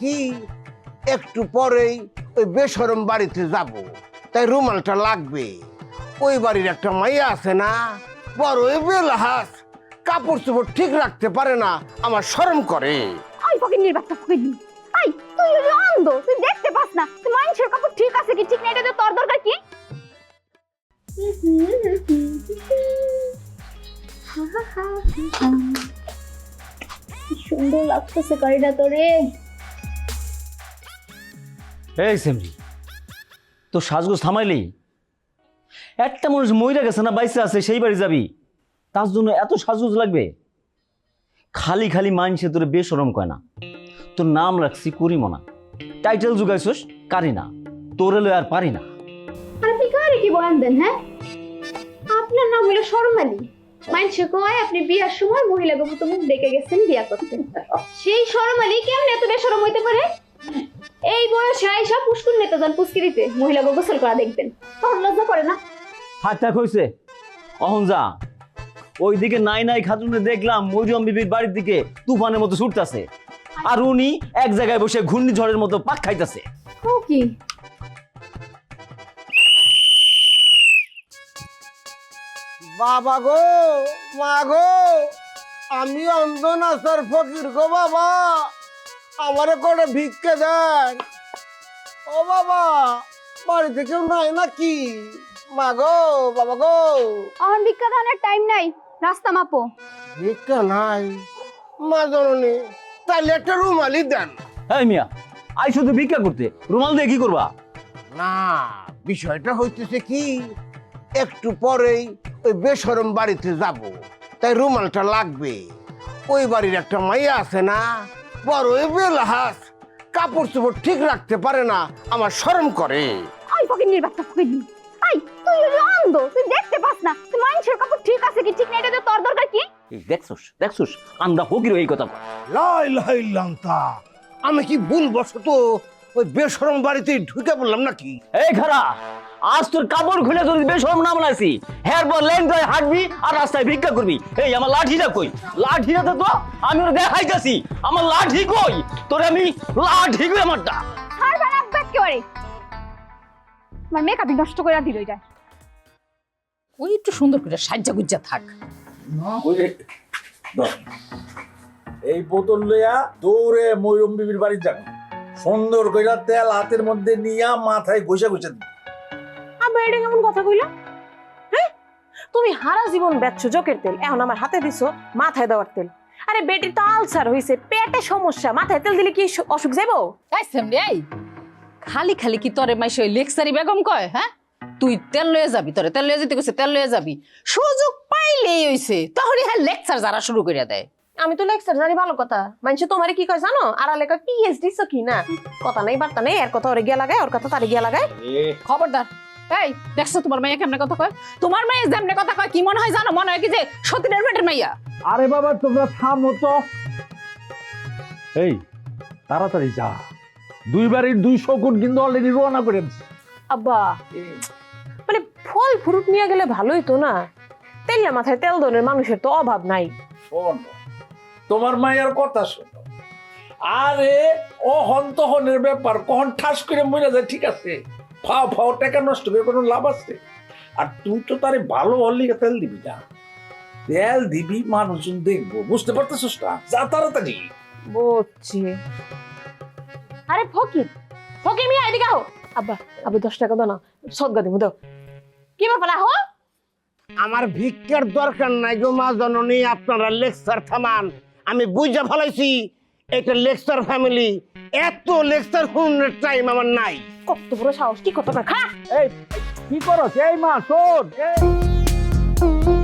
কি একটু পরেই ওই বেসরম বাড়িতে যাব। তাই রুমালটা লাগবে। ওই বাড়ির একটা মাইয়া আছে না বড় ওই বেলহাস। কাপড় চোপড় ঠিক রাখতে পারে না আমার শরম করে। আই ফকির নির্বাচন ফকির। আই তুই হলো অন্ধ তুই দেখতে পাস না তুই মানুষের কাপড় ঠিক আছে কি ঠিক নেই এটা তো তোর দরকার কি? কি সুন্দর লাগতেছে গাড়িটা তোরে এই সেমরি তো সাজগোজ থামাইলি? একটা মানুষ মইরা গেছে না, বাইসে আছে, সেই বাড়ি যাবি। তার জন্য এত সাজগোজ লাগবে? খালি খালি মানসে তোরে বেসরম কয় না। তোর নাম রাখছি করিমনা। টাইটেল জুগাইছস কারি না। তোরে লয় আর পারি না। কি বয়ান দেন হ্যাঁ? আপনার নাম হলো শর্মালি। মানুষে কয়, আপনি বিয়ার সময় মহিলা মুখ ডেকে গেছেন বিয়া করতে। সেই শর্মালি কেমন এত বেসরম হইতে পারে? বয়সে আইসা পুষ্কুর নেতা যান পুষ্কিরিতে। মহিলা গোসল করা দেখবেন। তখন লজ্জা করে না? হাত থাক হয়েছে অহন যা। ওইদিকে নাই নাই খাতুনে দেখলাম মরিয়ম বিবির বাড়ির দিকে তুফানের মতো ছুটতাছে। আর উনি এক জায়গায় বসে ঘূর্ণিঝড়ের মতো পাক খাইতাছে। ও কি? বাবা গো মা গো আমি অন্ধ না স্যার ফকির গো বাবা। আমারে করে ভিক্ষে দেন। ও বাবা বাড়িতে কেউ নাই নাকি? মা গো বাবা গো। আমার ভিক্ষা দানের টাইম নাই রাস্তা মাপো। ভিক্ষা নাই? মা জননী তাহলে একটা রুমালি দেন। হ্যাঁ মিয়া আই শুধু ভিক্ষা করতে। রুমাল দিয়ে কি করবা? না বিষয়টা হইতেছে কি একটু পরেই ওই বেসরম বাড়িতে যাব। তাই রুমালটা লাগবে। ওই বাড়ির একটা মাইয়া আছে না বড় বেলহাস। কাপড় চোপড় ঠিক রাখতে পারে না আমার শরম করে। আই ফকির নির্বাচন ফকির আই তুই অন্ধ তুই দেখতে পাস না তুই মানুষের কাপড় ঠিক আছে কি ঠিক না এটা তো তোর দরকার কি? এই দেখছস দেখছস ফকির এই কথা কয়। লাই লাই লান্তা। আমি কি ভুল বসতো ওই বেসরম বাড়িতে ঢুকে পড়লাম নাকি? এই খারা আজ তোর কাপড় খুলে যদি বেশরম নাম লাইছি হের পর লেন ধরে হাঁটবি আর রাস্তায় ভিক্ষা করবি। এই আমার লাঠিটা কই? লাঠিটা তো তো আমি ওরা দেখাইতেছি। আমার লাঠি কই? তোরে আমি লাঠি কই আমারটা? না ব্যাক করে আমার মেকআপই নষ্ট করে দিল এটা। ওই একটু সুন্দর করে সাজ্জা গুজ্জা থাক। এই বোতল লইয়া দৌড়ে ময়ূরম বিবির বাড়ি যান সুন্দর কইরা তেল হাতের মধ্যে নিয়া মাথায় ঘষে ঘষে আবার এটা কেমন কথা কইলা? হ্যাঁ? তুমি হারা জীবন বেচছো জোকের তেল এখন আমার হাতে দিছো মাথায় দেওয়ার তেল। আরে বেটির তো আলসার হইছে পেটে সমস্যা মাথায় তেল দিলে কি অসুখ এই খালি খালি কি তোরে ওই লেকচারি বেগম কয় হ্যাঁ? তুই তেল লয়ে যাবি তোরে তেল লয়ে যেতে কইছে তেল লয়ে যাবি। সুযোগ পাইলেই হইছে তখনই হ্যাঁ লেকচার যারা শুরু করে দেয়। আমি তো লেকচার জানি ভালো কথা। মানুষ তোমারে কি কয় জানো? আর লেখা পিএইচডি কি না? কথা নাই বার্তা নেই এর কথা ওরে গিয়া লাগায় ওর কথা তারে গিয়া লাগায়। খবরদার। এই দেখছ তোমার মাইয়া কেমনে কথা কয়? তোমার মাইয়া যেমনে কথা কয় কি মনে হয় জানো? মনে হয় কি যে সতীনের পেটের মাইয়া। আরে বাবা তোমরা থামো তো। এই তাড়াতাড়ি যা। দুই বাড়ির দুই শকুন কিন্তু অলরেডি রওনা করে দিছে। আব্বা মানে ফল ফ্রুট নিয়ে গেলে ভালোই তো না? তেলিয়া মাথায় তেল দনের মানুষের তো অভাব নাই। শোনো তোমার মায়ের কথা শোনো। আরে ও হন্তহনের ব্যাপার কখন ঠাস করে মরে যায় ঠিক আছে? ফাও ফাও টাকা নষ্ট করে কোনো লাভ আছে? আর তুই তো তারে ভালো হলি তেল দিবি না। তেল দিবি মানুষজন দেখব। বুঝতে পারতেছিস না? যা তাড়াতাড়ি। বুঝছি আরে ফকির ফকির মিয়া এদিকে আহো। আব্বা আব্বা দশ টাকা দাও না। সদ্গা দিব দাও। কি ব্যাপার আহো? আমার ভিক্ষার দরকার নাই গো মা জননী আপনারা লেকচার থামান। আমি বুঝা ফেলাইছি এটা লেকচার ফ্যামিলি। এত লেকচার শুনের টাইম আমার নাই। কত বড় সাহস কি কত না খা এই কি করো এই মা শোন এই।